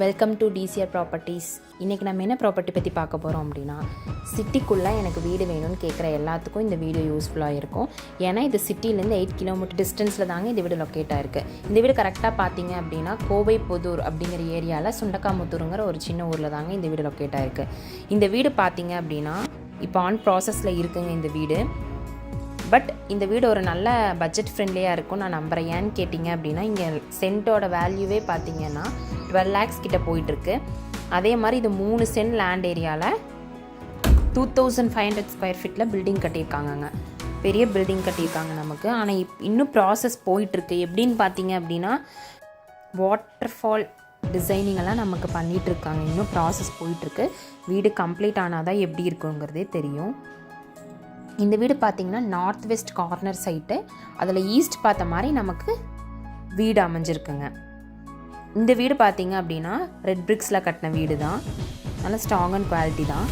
Welcome to TCR properties இன்றைக்கி நம்ம என்ன ப்ராப்பர்ட்டி பற்றி பார்க்க போகிறோம் அப்படின்னா சிட்டிக்குள்ளே எனக்கு வீடு வேணும்னு கேட்குற எல்லாத்துக்கும் இந்த வீடியோ யூஸ்ஃபுல்லாக இருக்கும். ஏன்னா இது சிட்டிலேருந்து எயிட் கிலோமீட்டர் டிஸ்டன்ஸில் தாங்க இந்த வீடு லொக்கேட் ஆயிருக்கு. இந்த வீடு கரெக்டாக பார்த்தீங்க அப்படின்னா கோவை புதூர் அப்படிங்கிற ஏரியாவில் சுண்டக்காமுத்தூருங்கிற ஒரு சின்ன ஊரில் தாங்க இந்த வீடு லொக்கேட் ஆயிருக்கு. இந்த வீடு பார்த்தீங்க அப்படின்னா இப்போ ஆன் ப்ராசஸில் இருக்குங்க இந்த வீடு. பட் இந்த வீடு ஒரு நல்ல பட்ஜெட் ஃப்ரெண்ட்லியாக இருக்கும் நான் நம்புகிறேன் ஏன்னு கேட்டிங்க அப்படின்னா இங்கே சென்ட்டோட வேல்யூவே பார்த்தீங்கன்னா டுவெல் லேக்ஸ் கிட்டே போயிட்டுருக்கு. அதே மாதிரி இது மூணு சென்ட் லேண்ட் ஏரியாவில் two thousand five hundred square ஃபீட்டில் பில்டிங் கட்டியிருக்காங்கங்க. பெரிய பில்டிங் கட்டியிருக்காங்க நமக்கு. ஆனால் இப் இன்னும் ப்ராசஸ் போயிட்டுருக்கு. எப்படின்னு பார்த்தீங்க அப்படின்னா வாட்டர் ஃபால் டிசைனிங் எல்லாம் நமக்கு பண்ணிகிட்ருக்காங்க இன்னும் ப்ராசஸ் போயிட்டுருக்கு. வீடு கம்ப்ளீட் ஆனால் தான் எப்படி இருக்குங்கிறதே தெரியும். இந்த வீடு பார்த்திங்கன்னா நார்த் வெஸ்ட் கார்னர் சைட்டு அதில் ஈஸ்ட் பார்த்த மாதிரி நமக்கு வீடு அமைஞ்சிருக்குங்க. இந்த வீடு பார்த்திங்க அப்படின்னா ரெட் பிரிக்ஸில் கட்டின வீடு தான் நல்ல ஸ்ட்ராங் அண்ட் குவாலிட்டி தான்.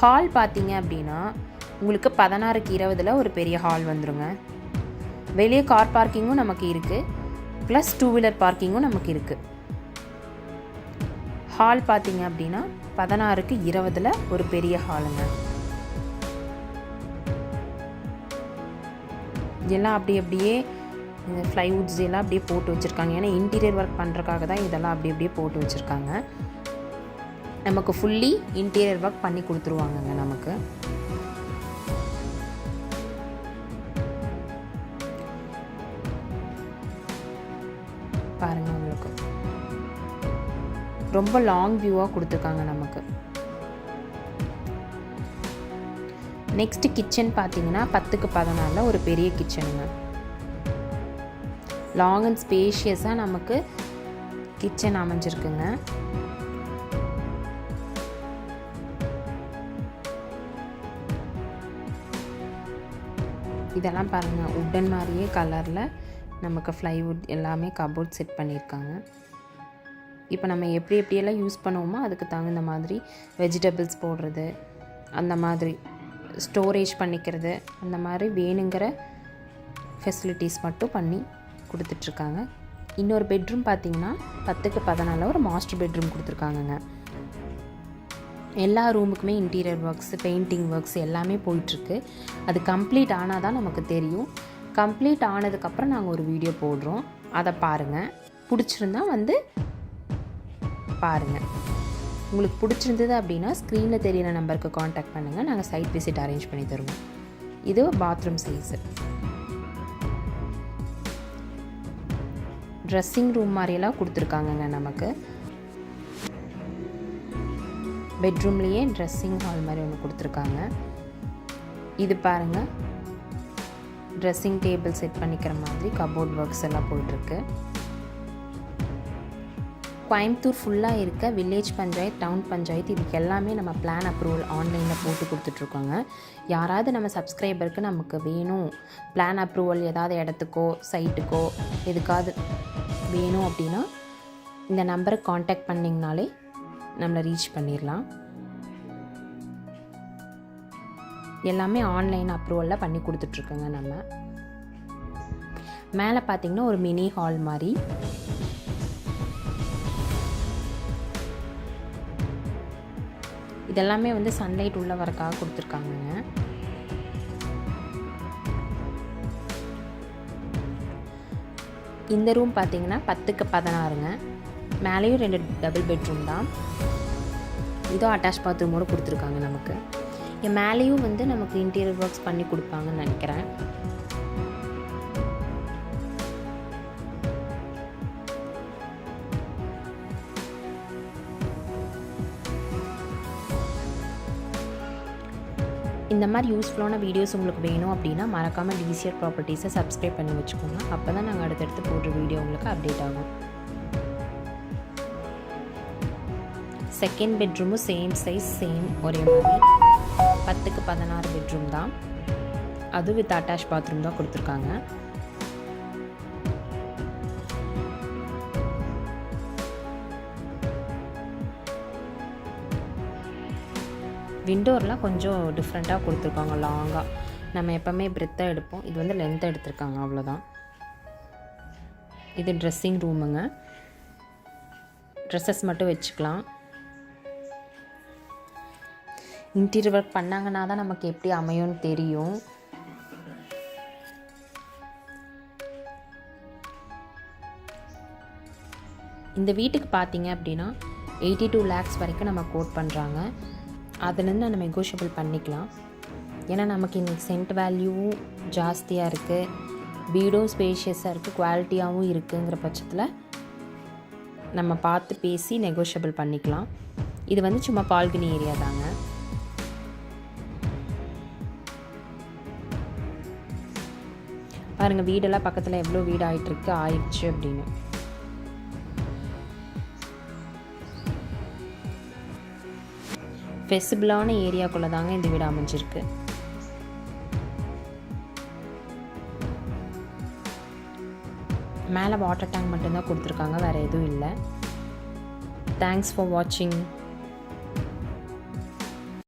ஹால் பார்த்தீங்க அப்படின்னா உங்களுக்கு பதினாறுக்கு இருபதில் ஒரு பெரிய ஹால் வந்துருங்க. வெளியே கார் பார்க்கிங்கும் நமக்கு இருக்குது ப்ளஸ் டூ வீலர் பார்க்கிங்கும் நமக்கு இருக்குது ஹால் பார்த்தீங்க அப்படின்னா பதினாறுக்கு இருபதில் ஒரு பெரிய ஹாலுங்க எல்லாம் அப்படி அப்படியே இந்த ஃப்ளைவுட்ஸ் எல்லாம் அப்படியே போட்டு வச்சுருக்காங்க. ஏன்னா இன்டீரியர் ஒர்க் பண்ணுறக்காக தான் இதெல்லாம் அப்படி அப்படியே போட்டு வச்சுருக்காங்க. நமக்கு ஃபுல்லி இன்டீரியர் ஒர்க் பண்ணி கொடுத்துருவாங்கங்க நமக்கு. பாருங்கள் உங்களுக்கு. ரொம்ப லாங் வியூவாக கொடுத்துருக்காங்க நமக்கு. நெக்ஸ்ட்டு கிச்சன் பார்த்தீங்கன்னா பத்துக்கு பதினாலில் ஒரு பெரிய கிச்சனுங்க லாங் அண்ட் ஸ்பேஷியஸாக நமக்கு கிச்சன் அமைஞ்சிருக்குங்க. இதெல்லாம் பாருங்கள் உட்டன் மாதிரியே கலரில் நமக்கு ஃப்ளைவுட் எல்லாமே கபோர்ட் செட் பண்ணியிருக்காங்க. இப்போ நம்ம எப்படி எப்படியெல்லாம் யூஸ் பண்ணுவோமோ அதுக்கு தகுந்த மாதிரி வெஜிடபிள்ஸ் போடுறது அந்த மாதிரி. ஸ்டோரேஜ் பண்ணிக்கிறது. அந்த மாதிரி வேணுங்கிற ஃபெசிலிட்டிஸ் மட்டும் பண்ணி கொடுத்துட்ருக்காங்க. இன்னொரு பெட்ரூம் பார்த்திங்கன்னா பத்துக்கு பதினாலில் ஒரு மாஸ்டர் பெட்ரூம் கொடுத்துருக்காங்கங்க. எல்லா ரூமுக்குமே இன்டீரியர் ஒர்க்ஸ் பெயிண்டிங் ஒர்க்ஸ் எல்லாமே போயிட்டுருக்கு அது கம்ப்ளீட் ஆனால் தான் நமக்கு தெரியும். கம்ப்ளீட் ஆனதுக்கப்புறம் நாங்கள் ஒரு வீடியோ போடுறோம். அதை பாருங்கள் பிடிச்சிருந்தா வந்து பாருங்கள் உங்களுக்கு பிடிச்சிருந்தது அப்படின்னா ஸ்க்ரீனில் தெரியிற நம்பருக்கு காண்டாக்ட் பண்ணுங்கள் நாங்கள் சைட் விசிட் அரேஞ்ச் பண்ணி தருவோம். இது பாத்ரூம் சைஸு ட்ரெஸ்ஸிங் ரூம் மாதிரியெல்லாம் கொடுத்துருக்காங்கங்க நமக்கு. பெட்ரூம்லேயே ட்ரெஸ்ஸிங் ஹால் மாதிரி ஒன்று கொடுத்துருக்காங்க. இது பாருங்கள் ட்ரெஸ்ஸிங் டேபிள் செட் பண்ணிக்கிற மாதிரி கபோர்ட் ஒர்க்ஸ் எல்லாம் போயிட்டுருக்கு கோயம்புத்தூர் ஃபுல்லாக இருக்க வில்லேஜ் பஞ்சாயத்து டவுன் பஞ்சாயத்து இதுக்கு எல்லாமே நம்ம பிளான் அப்ரூவல் ஆன்லைனில் போட்டு கொடுத்துட்ருக்கோங்க. யாராவது நம்ம சப்ஸ்கிரைபருக்கு நமக்கு வேணும் பிளான் அப்ரூவல் ஏதாவது இடத்துக்கோ சைட்டுக்கோ எதுக்காவது வேணும் அப்படின்னா இந்த நம்பருக்கு காண்டாக்ட் பண்ணிங்கனாலே நம்மளை ரீச் பண்ணிடலாம். எல்லாமே ஆன்லைன் அப்ரூவலில் பண்ணி கொடுத்துட்ருக்கோங்க நம்ம. மேலே பார்த்தீங்கன்னா ஒரு மினி ஹால் மாதிரி. இதெல்லாமே வந்து சன்லைட் உள்ள வரக்காக கொடுத்துருக்காங்கங்க இந்த ரூம் பார்த்தீங்கன்னா பத்துக்கு பதினாறுங்க. மேலேயும் ரெண்டு டபுள் பெட்ரூம் தான். இதோ அட்டாச் பாத்ரூமோடு கொடுத்துருக்காங்க நமக்கு. மேலேயும் வந்து நமக்கு இன்டீரியர் ஒர்க்ஸ் பண்ணி கொடுப்பாங்கன்னு நினைக்கிறேன். இந்த மாதிரி யூஸ்ஃபுல்லான வீடியோஸ் உங்களுக்கு வேணும் அப்படின்னா மறக்காமல் டிசிஆர் ப்ராப்பர்ட்டிஸை சப்ஸ்கிரைப் பண்ணி வச்சுக்கோங்க. அப்போ தான் நாங்கள் அடுத்தடுத்து போடுற வீடியோ உங்களுக்கு அப்டேட் ஆகும். செகண்ட் பெட்ரூமும் சேம் சைஸ் சேம் ஒரே மாதிரி. பத்துக்கு பதினாறு பெட்ரூம் தான். அது வித் அட்டாச் பாத்ரூம் தான் கொடுத்துருக்காங்க. விண்டோர்லாம் கொஞ்சம் டிஃப்ரெண்ட்டாக கொடுத்துருக்காங்க லாங்காக நம்ம எப்போவுமே பிரெத்தாக எடுப்போம். இது வந்து லென்த்தாக எடுத்திருக்காங்க அவ்வளோதான் இது ட்ரெஸ்ஸிங் ரூமுங்க ட்ரெஸ்ஸஸ் மட்டும் வச்சுக்கலாம். இன்டீரியர் ஒர்க் பண்ணாங்கன்னா தான் நமக்கு எப்படி அமையும்னு தெரியும். இந்த வீட்டுக்கு பார்த்தீங்க அப்படின்னா எயிட்டி டூ லேக்ஸ் வரைக்கும் நம்ம கோட் பண்ணுறாங்க அதுலேருந்து நம்ம நெகோஷியபிள் பண்ணிக்கலாம். ஏன்னா நமக்கு இன்றைக்கி சென்ட் வேல்யூவும் ஜாஸ்தியாக இருக்குது வீடும் ஸ்பேஷியஸாக இருக்குது குவாலிட்டியாகவும் இருக்குங்கிற பட்சத்தில் நம்ம பார்த்து பேசி நெகோஷியபிள் பண்ணிக்கலாம். இது வந்து சும்மா பால்கனி ஏரியா தாங்க. பாருங்கள் வீடெல்லாம் பக்கத்தில் எவ்வளோ வீடு ஆகிட்டுருக்கு ஆயிடுச்சு அப்படின்னு. ஃபெசிபிளான ஏரியாக்குள்ளே தாங்க இந்த வீடு அமைஞ்சிருக்கு. மேலே வாட்டர் டேங்க் மட்டும்தான் கொடுத்துருக்காங்க வேறு எதுவும் இல்லை. தேங்க்ஸ் ஃபார் வாட்சிங்